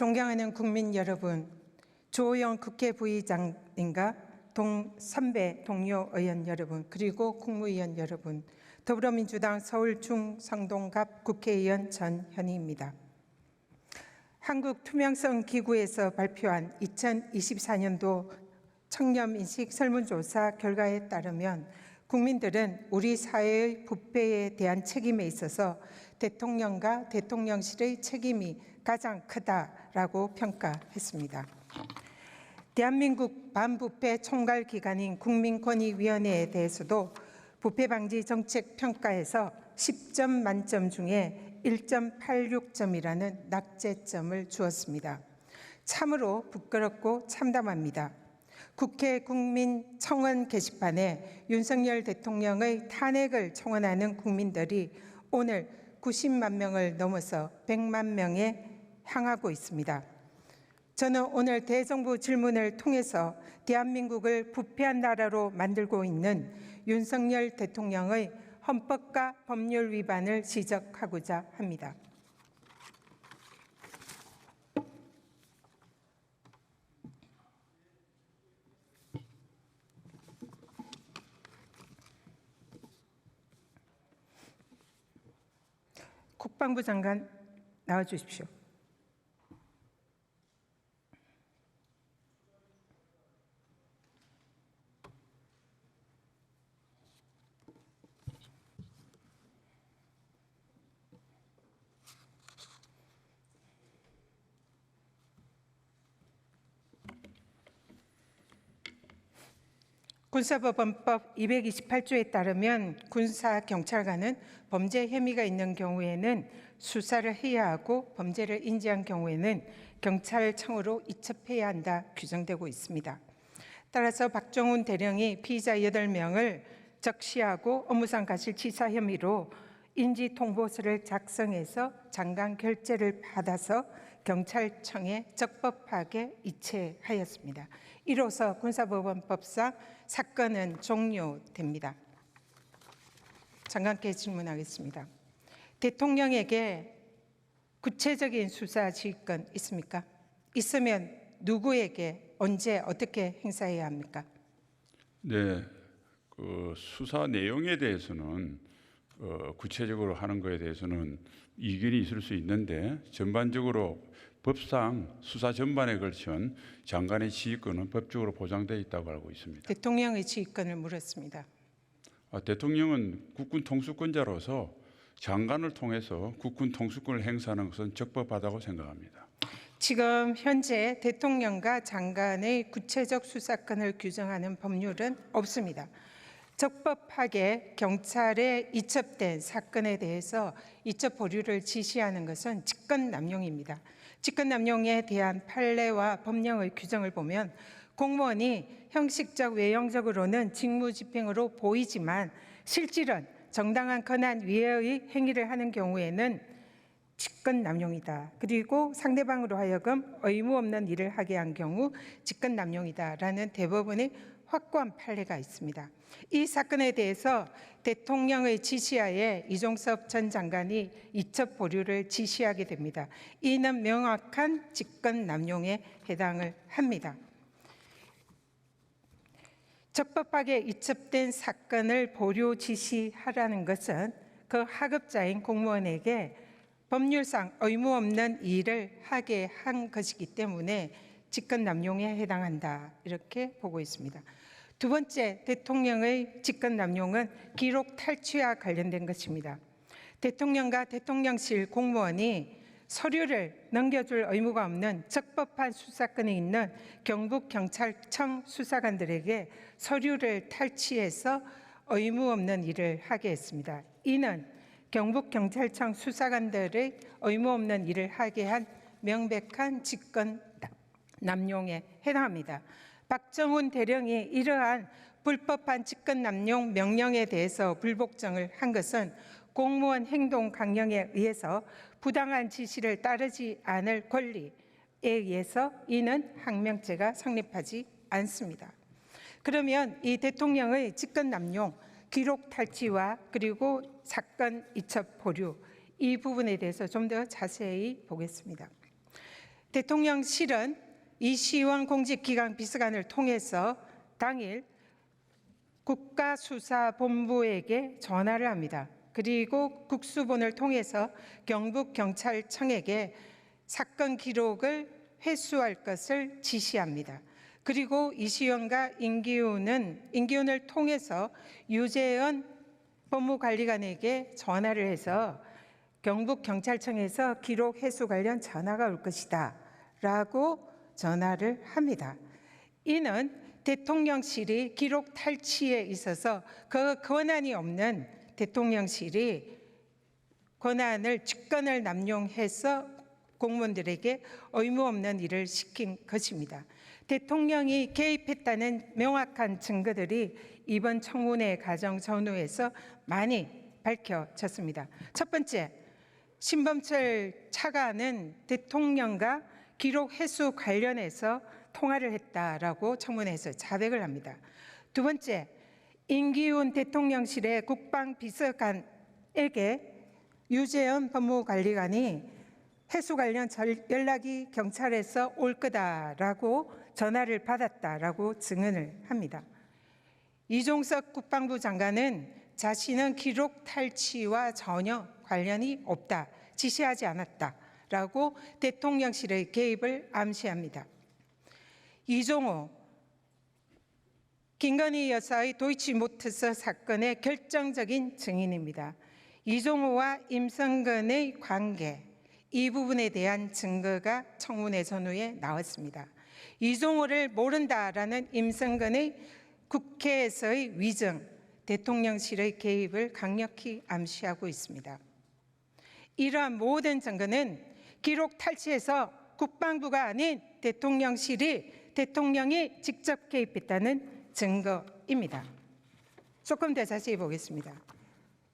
존경하는 국민 여러분, 조호영 국회 부의장님과 동 선배 동료 의원 여러분, 그리고 국무위원 여러분, 더불어민주당 서울 중성동갑 국회의원 전현희입니다. 한국 투명성 기구에서 발표한 2024년도 청렴인식 설문조사 결과에 따르면 국민들은 우리 사회의 부패에 대한 책임에 있어서 대통령과 대통령실의 책임이 가장 크다라고 평가했습니다. 대한민국 반부패 총괄 기관인 국민권익위원회에 대해서도 부패 방지 정책 평가에서 10점 만점 중에 1.86점이라는 낙제점을 주었습니다. 참으로 부끄럽고 참담합니다. 국회 국민 청원 게시판에 윤석열 대통령의 탄핵을 청원하는 국민들이 오늘 90만 명을 넘어서 100만 명에 향하고 있습니다. 저는 오늘 대정부 질문을 통해서 대한민국을 부패한 나라로 만들고 있는 윤석열 대통령의 헌법과 법률 위반을 지적하고자 합니다. 국방부 장관 나와 주십시오. 군사법원법 228조에 따르면 군사 경찰관은 범죄 혐의가 있는 경우에는 수사를 해야 하고 범죄를 인지한 경우에는 경찰청으로 이첩해야 한다 규정되고 있습니다. 따라서 박정훈 대령이 피의자 8명을 적시하고 업무상 과실치사 혐의로 인지 통보서를 작성해서 장관 결재를 받아서 경찰청에 적법하게 이체하였습니다. 이로써 군사법원법상 사건은 종료됩니다. 장관께 질문하겠습니다. 대통령에게 구체적인 수사 지휘권 있습니까? 있으면 누구에게 언제 어떻게 행사해야 합니까? 네, 그 수사 내용에 대해서는 어, 구체적으로 하는 것에 대해서는 이견이 있을 수 있는데 전반적으로 법상 수사 전반에 걸친 장관의 지휘권은 법적으로 보장되어 있다고 알고 있습니다. 대통령의 지휘권을 물었습니다. 아, 대통령은 국군 통수권자로서 장관을 통해서 국군 통수권을 행사하는 것은 적법하다고 생각합니다. 지금 현재 대통령과 장관의 구체적 수사권을 규정하는 법률은 없습니다. 적법하게 경찰에 이첩된 사건에 대해서 이첩 보류를 지시하는 것은 직권 남용입니다. 직권 남용에 대한 판례와 법령의 규정을 보면 공무원이 형식적 외형적으로는 직무 집행으로 보이지만 실질은 정당한 권한 위에의 행위를 하는 경우에는 직권 남용이다. 그리고 상대방으로 하여금 의무 없는 일을 하게 한 경우 직권 남용이다라는 대법원의 확고한 판례가 있습니다. 이 사건에 대해서 대통령의 지시하에 이종섭 전 장관이 이첩 보류를 지시하게 됩니다. 이는 명확한 직권 남용에 해당을 합니다. 적법하게 이첩된 사건을 보류 지시하라는 것은 그 하급자인 공무원에게 법률상 의무 없는 일을 하게 한 것이기 때문에 직권 남용에 해당한다 이렇게 보고 있습니다. 두 번째 대통령의 직권 남용은 기록 탈취와 관련된 것입니다. 대통령과 대통령실 공무원이 서류를 넘겨줄 의무가 없는 적법한 수사권이 있는 경북경찰청 수사관들에게 서류를 탈취해서 의무 없는 일을 하게 했습니다. 이는 경북경찰청 수사관들의 의무 없는 일을 하게 한 명백한 직권 남용에 해당합니다. 박정훈 대령이 이러한 불법한 직권 남용 명령에 대해서 불복종을 한 것은 공무원 행동 강령에 의해서 부당한 지시를 따르지 않을 권리에 의해서 이는 항명죄가 성립하지 않습니다. 그러면 이 대통령의 직권 남용, 기록 탈취와 그리고 사건 이첩 보류 이 부분에 대해서 좀 더 자세히 보겠습니다. 대통령실은 이시원 공직기강 비서관을 통해서 당일 국가수사본부에게 전화를 합니다. 그리고 국수본을 통해서 경북경찰청에게 사건 기록을 회수할 것을 지시합니다. 그리고 이시원과 임기훈은 임기훈을 통해서 유재현 법무관리관에게 전화를 해서 경북경찰청에서 기록 회수 관련 전화가 올 것이다 라고 전화를 합니다. 이는 대통령실이 기록 탈취에 있어서 그 권한이 없는 대통령실이 권한을 직권을 남용해서 공무원들에게 의무 없는 일을 시킨 것입니다. 대통령이 개입했다는 명확한 증거들이 이번 청문회 과정 전후에서 많이 밝혀졌습니다. 첫 번째, 신범철 차관은 대통령과 기록 회수 관련해서 통화를 했다라고 청문회에서 자백을 합니다. 두 번째, 임기훈 대통령실의 국방비서관에게 유재현 법무관리관이 회수 관련 절- 연락이 경찰에서 올 거다라고 전화를 받았다라고 증언을 합니다. 이종석 국방부 장관은 자신은 기록 탈취와 전혀 관련이 없다, 지시하지 않았다 라고 대통령실의 개입을 암시합니다. 이종호 김건희 여사의 도이치모터스 사건의 결정적인 증인입니다. 이종호와 임성근의 관계 이 부분에 대한 증거가 청문회 전후에 나왔습니다. 이종호를 모른다라는 임성근의 국회에서의 위증, 대통령실의 개입을 강력히 암시하고 있습니다. 이러한 모든 증거는 기록 탈취에서 국방부가 아닌 대통령실이 대통령이 직접 개입했다는 증거입니다. 조금 더 자세히 보겠습니다.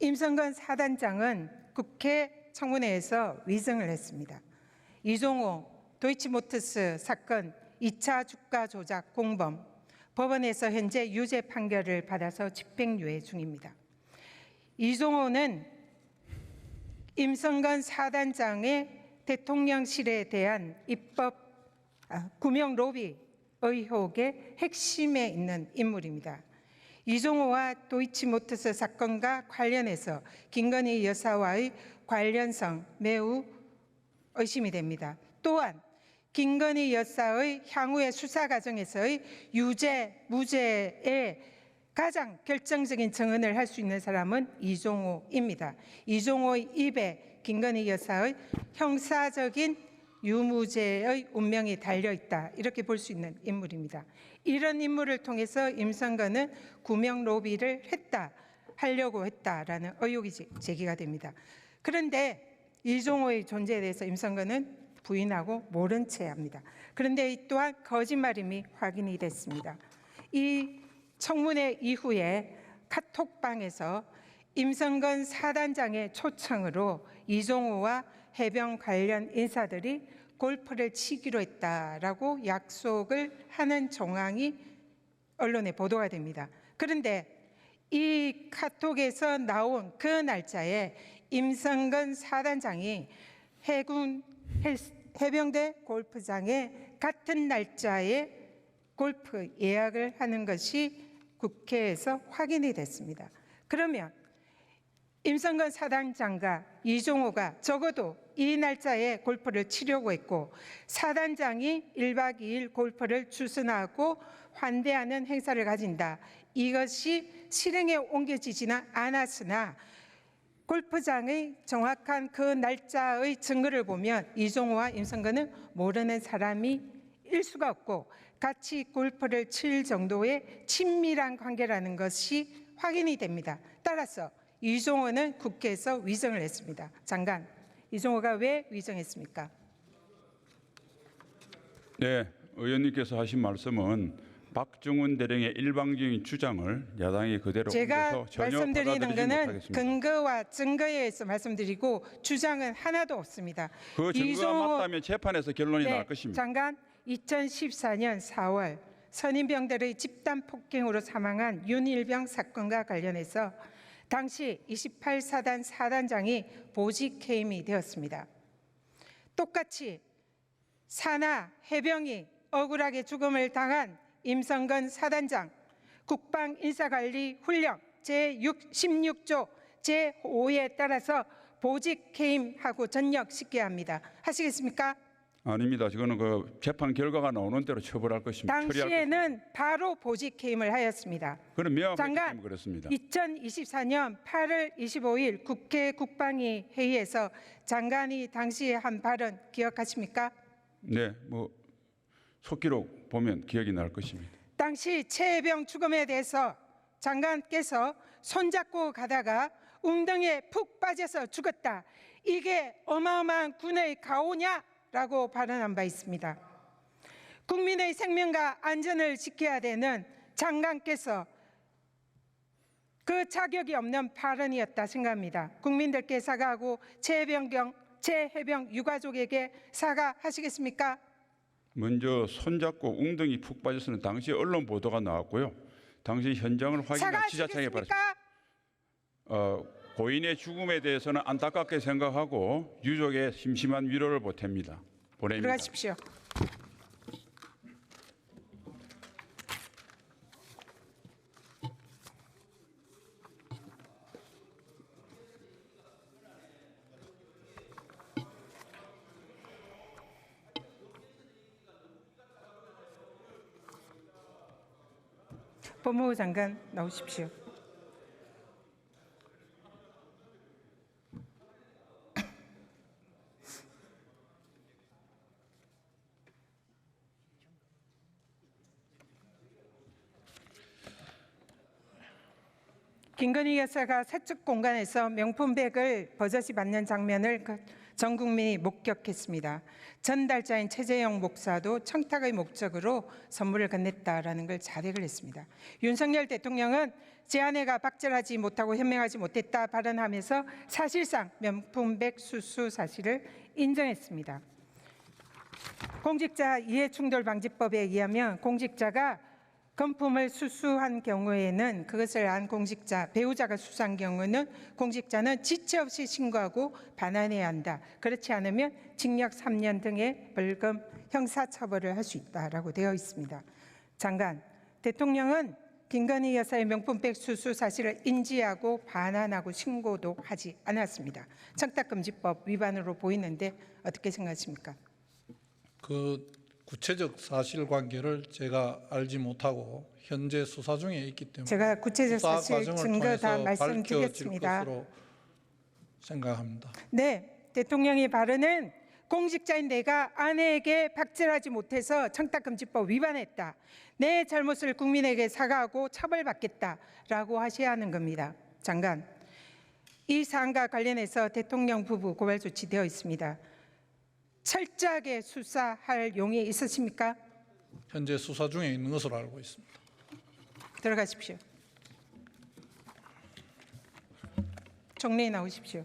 임성건 사단장은 국회 청문회에서 위증을 했습니다. 이종호 도이치모터스 사건 2차 주가 조작 공범 법원에서 현재 유죄 판결을 받아서 집행유예 중입니다. 이종호는 임성건 사단장의 대통령실에 대한 입법 아, 구명 로비 의혹의 핵심에 있는 인물입니다. 이종호와 도이치모터스 사건과 관련해서 김건희 여사와의 관련성 매우 의심이 됩니다. 또한 김건희 여사의 향후의 수사 과정에서의 유죄, 무죄에 가장 결정적인 증언을 할 수 있는 사람은 이종호입니다. 이종호의 입에 김건희 여사의 형사적인 유무죄의 운명이 달려 있다. 이렇게 볼 수 있는 인물입니다. 이런 인물을 통해서 임성근은 구명 로비를 했다. 하려고 했다라는 의혹이 제- 제기가 됩니다. 그런데 이종호의 존재에 대해서 임성근은 부인하고 모른 채 합니다. 그런데 이 또한 거짓말임이 확인이 됐습니다. 이 청문회 이후에 카톡방에서 임성건 사단장의 초청으로 이종호와 해병 관련 인사들이 골프를 치기로 했다라고 약속을 하는 정황이 언론에 보도가 됩니다. 그런데 이 카톡에서 나온 그 날짜에 임성건 사단장이 해군 헬- 해병대 골프장에 같은 날짜에 골프 예약을 하는 것이 국회에서 확인이 됐습니다. 그러면 임성건 사단장과 이종호가 적어도 이 날짜에 골프를 치려고 했고 사단장이 1박 2일 골프를 주선하고 환대하는 행사를 가진다. 이것이 실행에 옮겨지지는 않았으나 골프장의 정확한 그 날짜의 증거를 보면 이종호와 임성근은 모르는 사람이 일 수가 없고 같이 골프를 칠 정도의 친밀한 관계라는 것이 확인이 됩니다. 따라서 이종호는 국회에서 위정을 했습니다. 장관, 이종호가 왜 위정했습니까? 네, 의원님께서 하신 말씀은 박정훈 대령의 일방적인 주장을 야당이 그대로 제가 말씀드리는 것은. 근거와 증거에 의해서 말씀드리고 주장은 하나도 없습니다. 그 증거가 이종호- 맞다면 재판에서 결론이 네, 날 것입니다. 장관 2014년 4월 선임병들의 집단 폭행으로 사망한 윤일병 사건과 관련해서 당시 28사단 사단장이 보직 해임이 되었습니다. 똑같이 산하 해병이 억울하게 죽음을 당한 임성근 사단장 국방 인사관리 훈령 제16조 제5에 따라서 보직 해임하고 전역시켜야 합니다. 하시겠습니까? 아닙니다. 이거는 그 재판 결과가 나오는 대로 처벌할 것입니다. 처리할 당시에는 바로 보직 해임을 하였습니다. 장관, 때문에 그렇습니다. 2024년 8월 25일 국회 국방위 회의에서 장관이 당시에 한 발언 기억하십니까? 네, 뭐 속기록 보면 기억이 날 것입니다. 당시 최혜병 죽음에 대해서 장관께서 손잡고 가다가 웅덩이에 푹 빠져서 죽었다. 이게 어마어마한 군의 가오냐 라고 발언한 바 있습니다. 국민의 생명과 안전을 지켜야 되는 장관께서 그 자격이 없는 발언이었다 생각합니다. 국민들께 사과하고 최해병경 최해병 유가족에게 사과하시겠습니까? 먼저 손잡고 웅덩이 푹 빠져서는 당시 언론 보도가 나왔고요. 당시 현장을 확인한 지자체에. 사과하시겠습니까? 어, 고인의 죽음에 대해서는 안타깝게 생각하고 유족의 심심한 위로를 보탭니다. 보냅니다. 들어가십시오. 법무부 장관 나오십시오. 김건희 여사가 사측 공간에서 명품백을 버젓이 받는 장면을 그- 전 국민이 목격했습니다. 전달자인 최재형 목사도 청탁의 목적으로 선물을 건넸다라는 걸 자백을 했습니다. 윤석열 대통령은 제 아내가 박절하지 못하고 현명하지 못했다 발언하면서 사실상 명품백 수수 사실을 인정했습니다. 공직자 이해충돌방지법에 의하면 공직자가 금품을 수수한 경우에는 그것을 안 공직자 배우자가 수수한 경우는 공직자는 지체 없이 신고하고 반환해야 한다. 그렇지 않으면 징역 3년 등의 벌금 형사처벌을 할 수 있다라고 되어 있습니다. 장관, 대통령은 김건희 여사의 명품백 수수 사실을 인지하고 반환하고 신고도 하지 않았습니다. 청탁금지법 위반으로 보이는데 어떻게 생각하십니까? 그 구체적 사실관계를 제가 알지 못하고 현재 수사 중에 있기 때문에 제가 구체적 사실 증거 다 것으로 생각합니다. 네, 대통령의 발언은 공직자인 내가 아내에게 박절하지 못해서 청탁금지법 위반했다. 내 잘못을 국민에게 사과하고 처벌받겠다라고 하셔야 하는 겁니다. 장관, 이 사안과 관련해서 대통령 부부 고발 조치되어 있습니다. 철저하게 수사할 용의 있으십니까? 현재 수사 중에 있는 것으로 알고 있습니다. 들어가십시오. 정리해 나오십시오.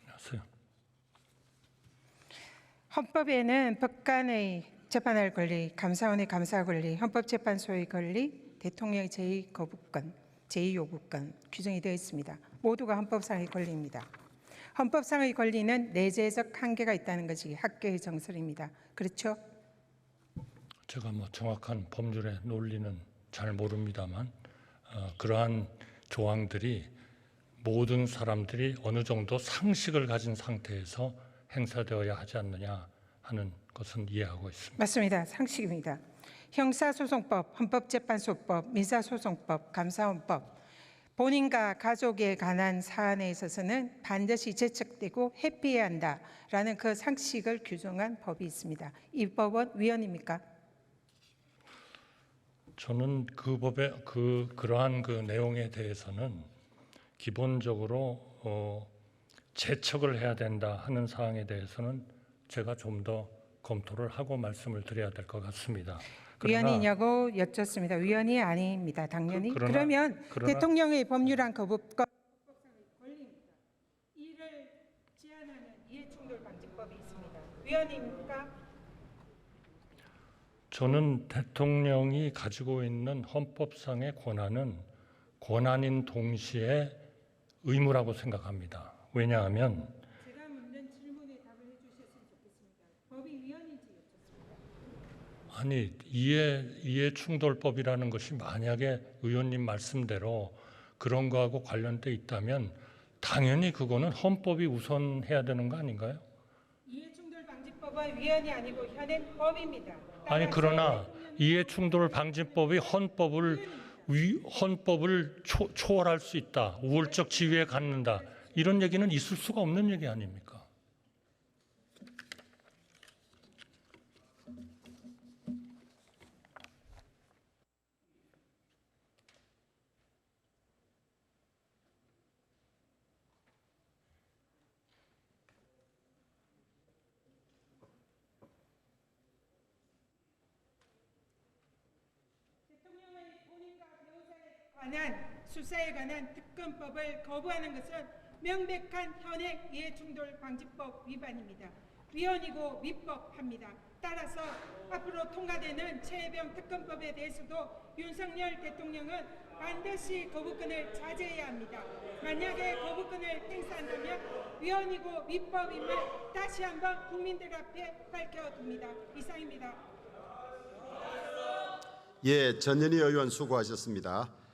안녕하세요. 헌법에는 법관의 재판할 권리, 감사원의 감사 권리, 헌법재판소의 권리, 대통령의 제2 거부권, 제2 요구권 규정이 되어 있습니다. 모두가 헌법상의 권리입니다. 헌법상의 권리는 내재적 한계가 있다는 것이 학교의 정설입니다. 그렇죠? 제가 뭐 정확한 법률의 논리는 잘 모릅니다만 어, 그러한 조항들이 모든 사람들이 어느 정도 상식을 가진 상태에서 행사되어야 하지 않느냐 하는 것은 이해하고 있습니다. 맞습니다. 상식입니다. 형사소송법, 헌법재판소법, 민사소송법, 감사원법 본인과 가족에 관한 사안에 있어서는 반드시 제척되고 회피해야 한다라는 그 상식을 규정한 법이 있습니다. 이 법은 위헌입니까? 저는 그 법의 그 그러한 그 내용에 대해서는 기본적으로 어, 재척을 해야 된다 하는 사항에 대해서는 제가 좀 더 검토를 하고 말씀을 드려야 될 것 같습니다. 위헌이냐고 여쭙습니다. 위헌이 아닙니다. 당연히. 그- 그, 그러나- 러면 그러나- 대통령의 법률안 거부권 이를 제한하는 이해충돌 방지법이 있습니다. 위헌입니까? 저는 대통령이 가지고 있는 헌법상의 권한은 권한인 동시에 의무라고 생각합니다. 왜냐하면 제가 묻는 질문에 답을 해주셨으면 좋겠습니다. 법위위원인지 아니 이해 이해 충돌법이라는 것이 만약에 의원님 말씀대로 그런 거하고 관련돼 있다면 당연히 그거는 헌법이 우선해야 되는 거 아닌가요? 이해충돌방지법은 위원이 아니고 현행 법입니다. 아니 그러나 이해 충돌 방지법이 헌법을 위, 헌법을 초, 초월할 수 있다. 우월적 지위에 갖는다. 이런 얘기는 있을 수가 없는 얘기 아닙니까? 대통령의 본인과 배우자에 관한 수사에 관한 특검법을 거부하는 것은 명백한 현행 이해충돌 방지법 위반입니다. 위헌이고 위법합니다. 따라서 앞으로 통과되는 최혜병 특검법에 대해서도 윤석열 대통령은 반드시 거부권을 자제해야 합니다. 만약에 거부권을 행사한다면 위헌이고 위법임을 다시 한번 국민들 앞에 밝혀둡니다. 이상입니다. 예, 전현희 의원 수고하셨습니다.